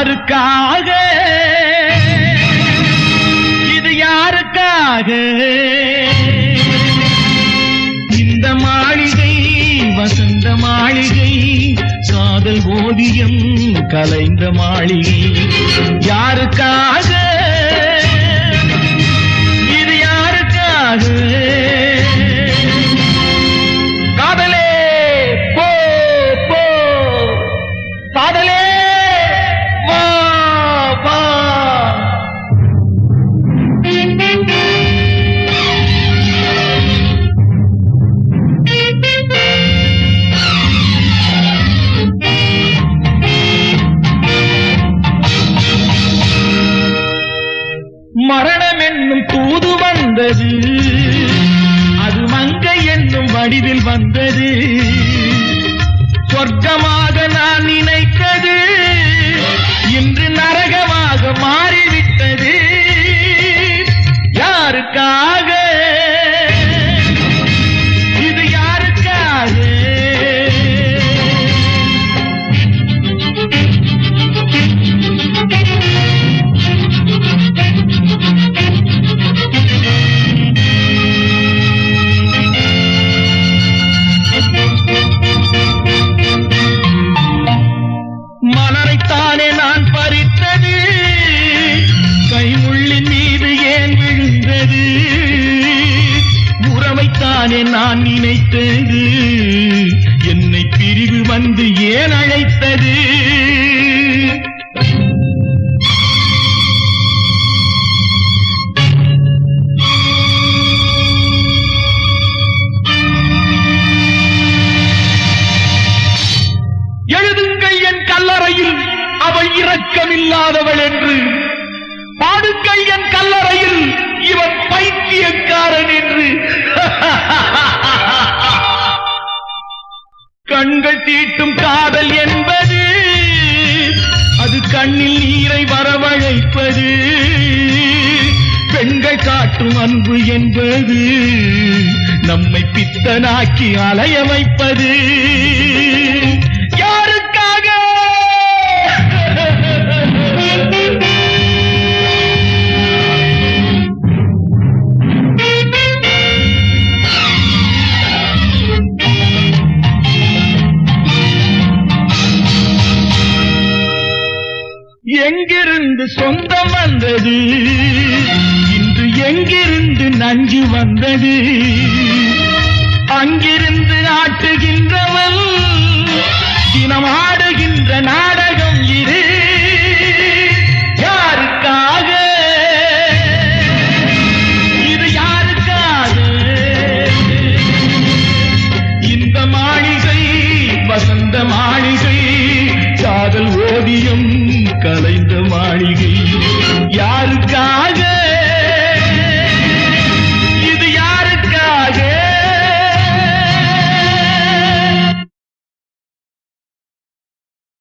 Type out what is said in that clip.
யாருக்காக? இது யாருக்காக? இந்த மாளிகை வசந்த மாளிகை காதல் ஓதியம் கலைந்த மாளிகை. யார் வந்தது. அது மங்கை என்னும் வடிவில் வந்தது. சொர்க்கமாக நான் நினைத்தது. இன்று நரகமாக மாறிவிட்டது. யாருக்காக உறவைத்தானே நான் நினைத்தது? என்னை பிரிவு வந்து ஏன் அழைத்தது? எழுதுங்கள் என் கல்லறையில் அவள் இரக்கமில்லாதவள் என்று பாடுங்கள் என் கல்லறையில் இவன் பைத்தியக்காரன் என்று. கண்கள் தீட்டும் காதல் என்பது அது கண்ணில் நீரை வரவழைப்பது பெண்கள் காட்டும் அன்பு என்பது நம்மை பித்தனாக்கி அலைய வைப்பது. எங்கிருந்து சொந்தம் வந்தது. இன்று எங்கிருந்து நஞ்சு வந்தது? அங்கிருந்து ஆட்டுகின்றவன் மாளிகை